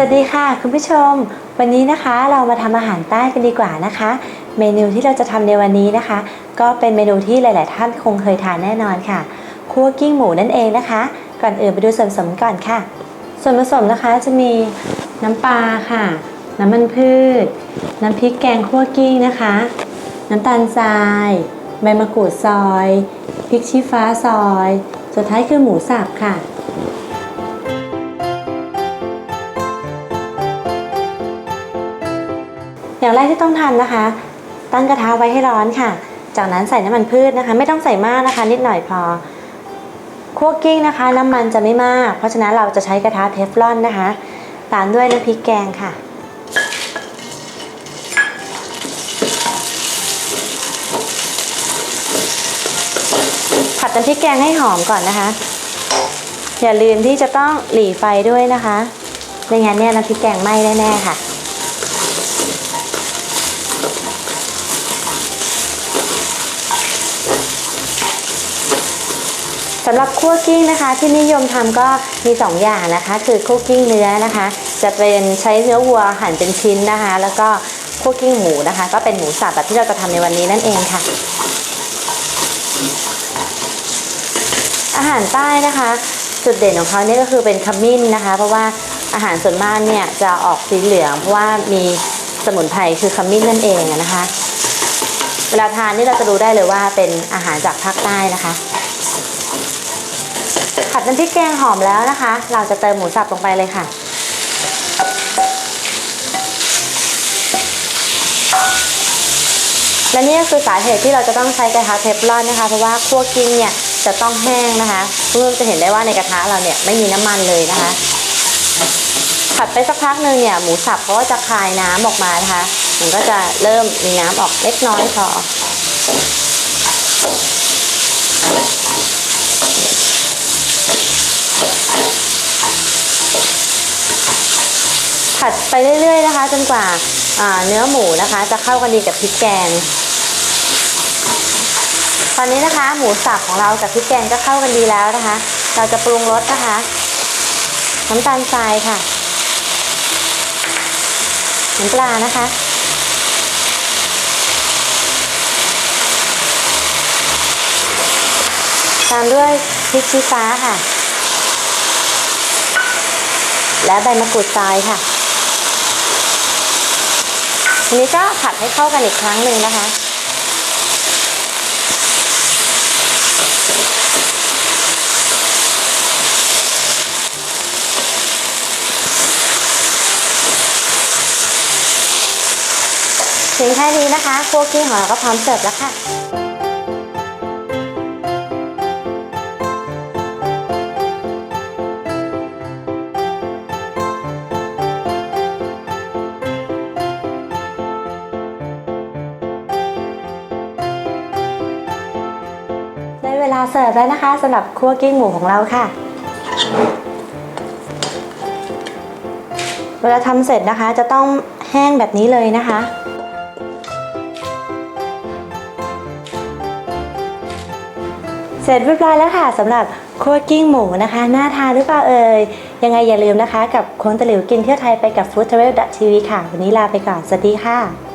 สวัสดีค่ะคุณผู้ชม วันนี้นะคะเรามาทำอาหารใต้กันดีกว่านะคะ เมนูที่เราจะทำในวันนี้นะคะ ก็เป็นเมนูที่หลาย ๆ ท่านคงเคยทานแน่นอนค่ะคั่วกิ้งหมูนั่นเองนะคะ ก่อนอื่นไปดูส่วนผสมก่อนค่ะ ส่วนผสมนะคะจะมีน้ำปลาค่ะ น้ำมันพืช น้ำพริกแกงคั่วกิ้งนะคะ น้ำตาลทรายใบมะกรูดซอยพริกชี้ฟ้าซอย สุดท้ายคือหมูสับค่ะ อย่างแรกที่ต้องทำนะคะ ตั้งกระทะไว้ให้ร้อนค่ะ จากนั้นใส่น้ำมันพืชนะคะ ไม่ต้องใส่มากนะคะ นิดหน่อยพอคั่วกิ้งนะคะ น้ำมันจะไม่มาก เพราะฉะนั้นเราจะใช้กระทะเทฟลอนนะคะ ตามด้วยน้ำพริกแกงค่ะผัดน้ำพริกแกงให้หอมก่อนนะคะ อย่าลืมที่จะต้องหลีไฟด้วยนะคะ ไม่งั้นเนี่ยน้ำพริกแกงไหม้แน่ๆค่ะ สำหรับคั่วกิ้งนะคะที่นิยมทำก็มี 2 อย่างนะคะ คือคั่วกิ้งเนื้อนะคะ จะเป็นใช้เนื้อวัวหั่นเป็นชิ้นนะคะ แล้วก็คั่วกิ้งหมูนะคะ ก็เป็นหมูสับแบบที่เราจะทำในวันนี้นั่นเองค่ะ อาหารใต้นะคะ จุดเด่นของเขาเนี่ยก็คือเป็นขมิ้นนะคะ เพราะว่าอาหารส่วนมากเนี่ยจะออกสีเหลือง เพราะว่ามีสมุนไพรคือขมิ้นนั่นเองนะคะ เวลาทานนี่เราจะรู้ได้เลยว่าเป็นอาหารจากภาคใต้นะคะ ผัดน้ำพริกแกงหอมแล้วนะคะ เราจะเติมหมูสับลงไปเลยค่ะ และนี่ก็คือสาเหตุที่เราจะต้องใช้กระทะเทฟลอนนะคะ เพราะว่าคั่วกิ้งเนี่ยจะต้องแห้งนะคะเพื่อจะเห็นได้ว่าในกระทะเราเนี่ยไม่มีน้ำมันเลยนะคะ ผัดไปสักพักหนึ่งเนี่ยหมูสับเขาก็จะคายน้ำออกมานะคะ มันก็จะเริ่มมีน้ำออกเล็กน้อยพอ ผัดไปเรื่อย ๆ นะคะ จนกว่าเนื้อหมูนะคะ จะเข้ากันดีกับพริกแกง ตอนนี้นะคะ หมูสับของเรากับพริกแกงก็เข้ากันดีแล้วนะคะ เราจะปรุงรสนะคะน้ำตาลทรายค่ะน้ำปลานะคะตามด้วยพริกชี้ฟ้าค่ะ และใบมะกรูดซอยค่ะ ทีนี้ก็ผัดให้เข้ากันอีกครั้งหนึ่งนะคะ เพียงแค่นี้นะคะคั่วกิ้งของเราก็พร้อมเสิร์ฟแล้วค่ะ เวลาเสิร์ฟแล้วนะคะสำหรับคั่วกิ้งหมูของเราค่ะ เวลาทำเสร็จนะคะจะต้องแห้งแบบนี้เลยนะคะเสร็จเรียบร้อยแล้วค่ะสำหรับคั่วกิ้งหมูนะคะน่าทานหรือเปล่าเอ่ยยังไงอย่าลืมนะคะ กับโค้งตะหลิวกินเที่ยวไทยไปกับ food travel tv ค่ะ วันนี้ลาไปก่อน สวัสดีค่ะ